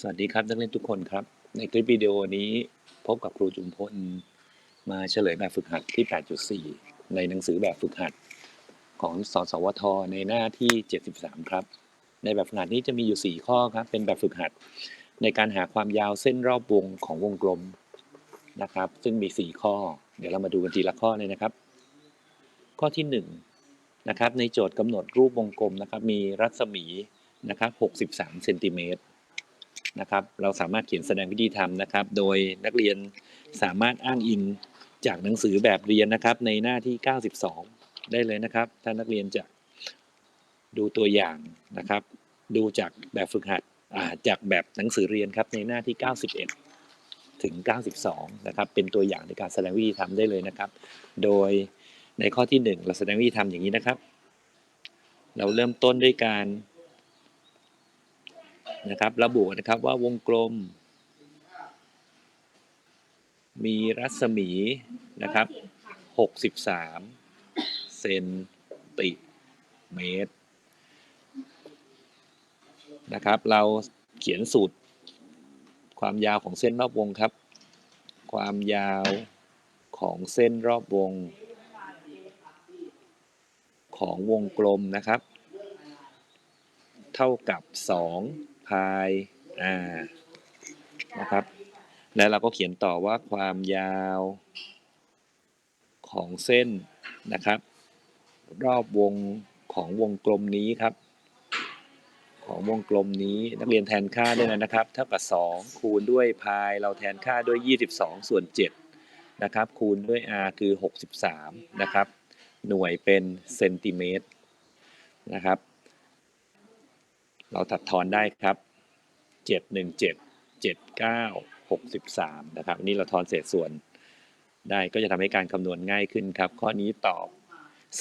สวัสดีครับนักเรียนทุกคนครับ ในคลิปวิดีโอนี้พบกับครูจุมพลมาเฉลยแบบฝึกหัดที่ 8.4 ในหนังสือแบบฝึกหัดของสสวท ในหน้าที่ 73 ครับ ในแบบฝึกหัดนี้จะมีอยู่ 4 ข้อครับ เป็นแบบฝึกหัด ในการหาความยาวเส้นรอบวงของวงกลมนะครับ ซึ่งมี 4 ข้อ เดี๋ยวเรามาดูกันทีละข้อเลยนะครับ ข้อที่ 1 นะครับ ในโจทย์กำหนดรูปวงกลมนะครับ มีรัศมีนะครับ 63 เซนติเมตร นะครับ เราสามารถเขียนแสดงวิธีทำนะครับ โดยนักเรียนสามารถอ้างอิงจากหนังสือแบบเรียนนะครับ ในหน้าที่ 92 ได้เลยนะครับ ถ้านักเรียนจะดูตัวอย่างนะครับ ดูจากแบบฝึกหัดาจากแบบหนังสือเรียนครับในหน้าที่ 91 ถึง 92 นะครับ เป็นตัวอย่างในการแสดงวิธีทำได้เลยนะครับ โดยในข้อที่ 1 เราแสดงวิธีทำอย่างนี้นะครับ เราเริ่มต้นด้วยการ นะครับ ระบุนะครับว่าวงกลม มีรัศมีนะครับ63เซนติเมตรนะครับ เราเขียนสูตร ความยาวของเส้นรอบวงครับ ความยาวของเส้นรอบวง ของวงกลมนะครับ เท่ากับ 2 พาย r นะครับ แล้วเราก็เขียนต่อว่าความยาวของเส้นนะครับ รอบวงของวงกลมนี้ครับ ของวงกลมนี้นักเรียนแทนค่าด้วยนะครับเท่ากับ 2 คูณด้วยพายเราแทนค่าด้วย 22 ส่วน7นะครับคูณด้วย r คือ 63 นะครับ หน่วยเป็นเซนติเมตรนะครับ เราตัดทอนได้ครับเจ็ดหนึ่งเจ็ดเจ็ดเก้าหกสิบสามนะครับอันนี้เราทอนเศษส่วนได้ก็จะทำให้การคำนวณง่ายขึ้นครับ ข้อนี้ตอบ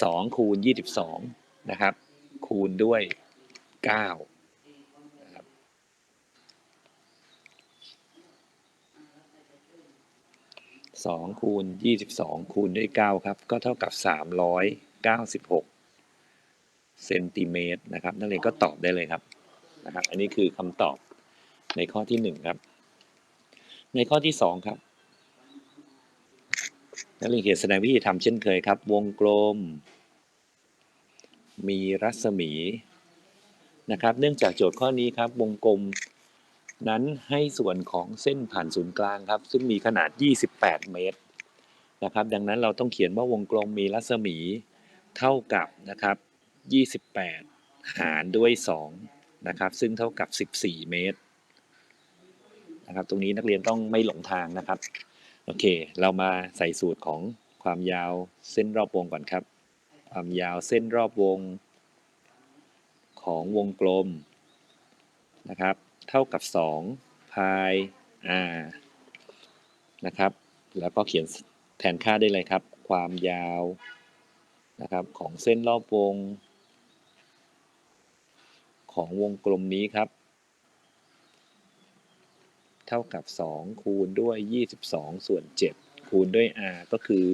สองคูณยี่สิบสองนะครับ คูณด้วยเก้าสองคูณยี่สิบสองคูณด้วยเก้าครับ ก็เท่ากับสามร้อยเก้าสิบหกเซนติเมตรนะครับ นักเรียนก็ตอบได้เลยครับ นะครับ อันนี้คือคำตอบในข้อที่หนึ่งครับ ในข้อที่สองครับ นักเรียนเขียนแสดงวิธีทำเช่นเคยครับ วงกลม มีรัศมีนะครับ เนื่องจากโจทย์ข้อนี้ครับ วงกลมนั้นให้ส่วนของเส้นผ่านศูนย์กลางครับ ซึ่งมีขนาด 28 เมตรนะครับ ดังนั้นเราต้องเขียนว่าวงกลมมีรัศมีเท่ากับนะครับ 28 หารด้วย 2 นะครับ ซึ่งเท่ากับ 14 เมตรนะครับ ตรงนี้นักเรียนต้องไม่หลงทางนะครับ โอเค เรามาใส่สูตรของความยาวเส้นรอบวงก่อนครับ ความยาวเส้นรอบวงของวงกลมนะครับ เท่ากับ 2 พาย r นะครับ แล้วก็เขียนแทนค่าได้เลยครับ ความยาวนะครับของเส้นรอบวง ของวงกลมนี้ครับ เท่ากับ 2 คูณด้วย 22 ส่วน 7 คูณด้วย r ก็คือ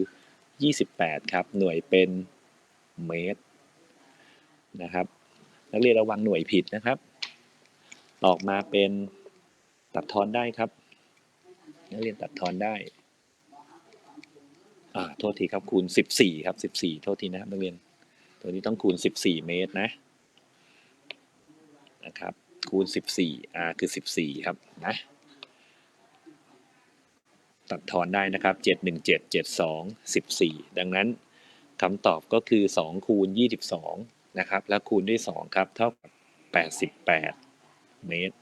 28 ครับ หน่วยเป็นเมตรนะครับ นักเรียนระวังหน่วยผิดนะครับ ออกมาเป็นตัดทอนได้ครับ นักเรียนตัดทอนได้อ่าโทษทีครับคูณ 14 ครับ 14 โทษทีนะครับนักเรียน ตัวนี้ต้องคูณ 14 เมตรนะ นะครับคูณ 14 r คือ 14 ครับนะตัดทอนได้นะครับ 7 1 7 7 2 14 ดังนั้นคำตอบก็คือ 2 คูณ 22 นะครับ แล้วคูณด้วย 2 ครับ เท่ากับ 88 เมตร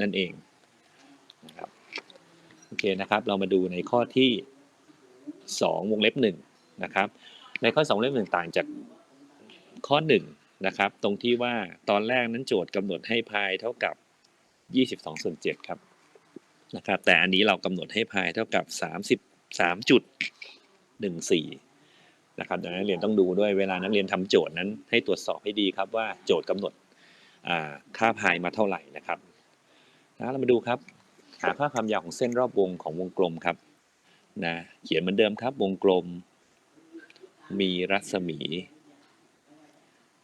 นั่นเองนะครับโอเคนะครับ เรามาดูในข้อที่ 2 วงเล็บ 1 นะครับ ในข้อ 2 วงเล็บ 1 ต่างจากข้อ 1 นะครับ ตรงที่ว่าตอนแรกนั้นโจทย์กำหนดให้พายเท่ากับ 22ส่วน7ครับนะครับ แต่อันนี้เรากำหนดให้พายเท่ากับ 33.14 นะครับดังนั้นนักเรียนต้องดูด้วยเวลานักเรียนทำโจทย์นั้นให้ตรวจสอบให้ดีครับว่าโจทย์กำหนดค่าพายมาเท่าไหร่นะครับนะเรามาดูครับ หาค่าความยาวของเส้นรอบวงของวงกลมครับนะเขียนเหมือนเดิมครับวงกลม มีรัศมี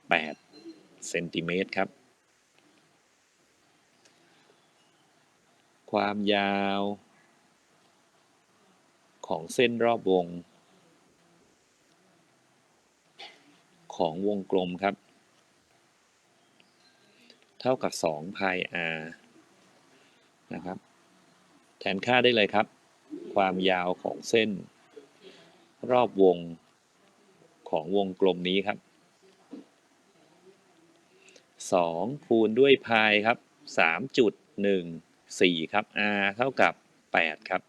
8เซนติเมตรครับ ความยาวของเส้นรอบวง ของวงกลมครับ เท่ากับ2 pi r นะครับ แทนค่าได้เลยครับ ความยาวของเส้นรอบวงของวงกลมนี้ครับ 2 คูณด้วยพายครับ 3.14 ครับ r เท่ากับ 8 ครับ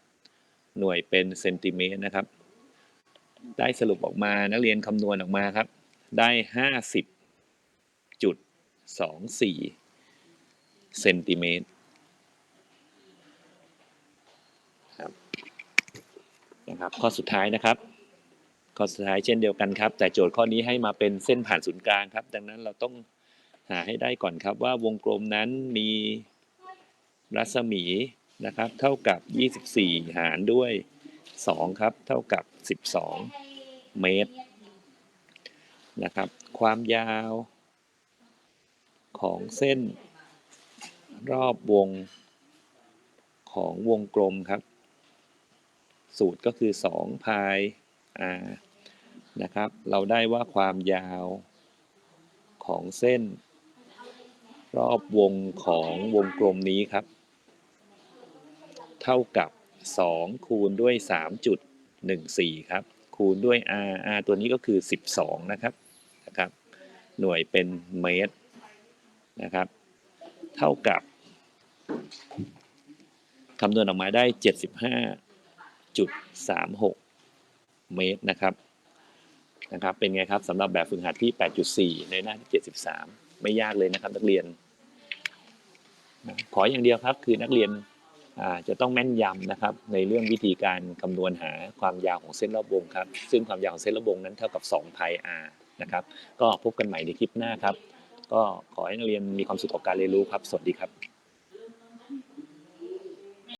หน่วยเป็นเซนติเมตรนะครับ ได้สรุปออกมานักเรียนคำนวณออกมาครับ ได้ 50.24 เซนติเมตรครับนะครับข้อสุดท้ายนะครับข้อสุดท้ายเช่นเดียวกันครับ แต่โจทย์ข้อนี้ให้มาเป็นเส้นผ่านศูนย์กลางครับ ดังนั้นเราต้อง หาให้ได้ก่อนครับว่าวงกลมนั้นมีรัศมีนะครับ เท่ากับ 24 หารด้วย 2 ครับ เท่ากับ 12 เมตรนะครับ ความยาวของเส้นรอบวงของวงกลมครับ สูตรก็คือ2 pi r นะครับ เราได้ว่าความยาวของเส้น รอบวงของวงกลมนี้ครับ เท่ากับ 2 คูณด้วย 3.14 ครับ คูณด้วย r r ตัวนี้ก็คือ 12 นะครับนะครับ หน่วยเป็นเมตรนะครับ เท่ากับคำนวณออกมาได้ 75.36 เมตรนะครับนะครับเป็นไงครับสำหรับแบบฝึกหัดที่ 8.4 ในหน้าที่ 73 ไม่ยากเลยนะครับ นักเรียน ขออย่างเดียวครับคือนักเรียนจะต้องแม่นยำนะครับ ในเรื่องวิธีการคำนวณหาความยาวของเส้นรอบวงครับ ซึ่งความยาวของเส้นรอบวงนั้นเท่ากับ2 pi r นะครับ ก็พบกันใหม่ในคลิปหน้าครับ ก็ขอให้นักเรียนมีความสุขกับการเรียนรู้ครับ สวัสดีครับ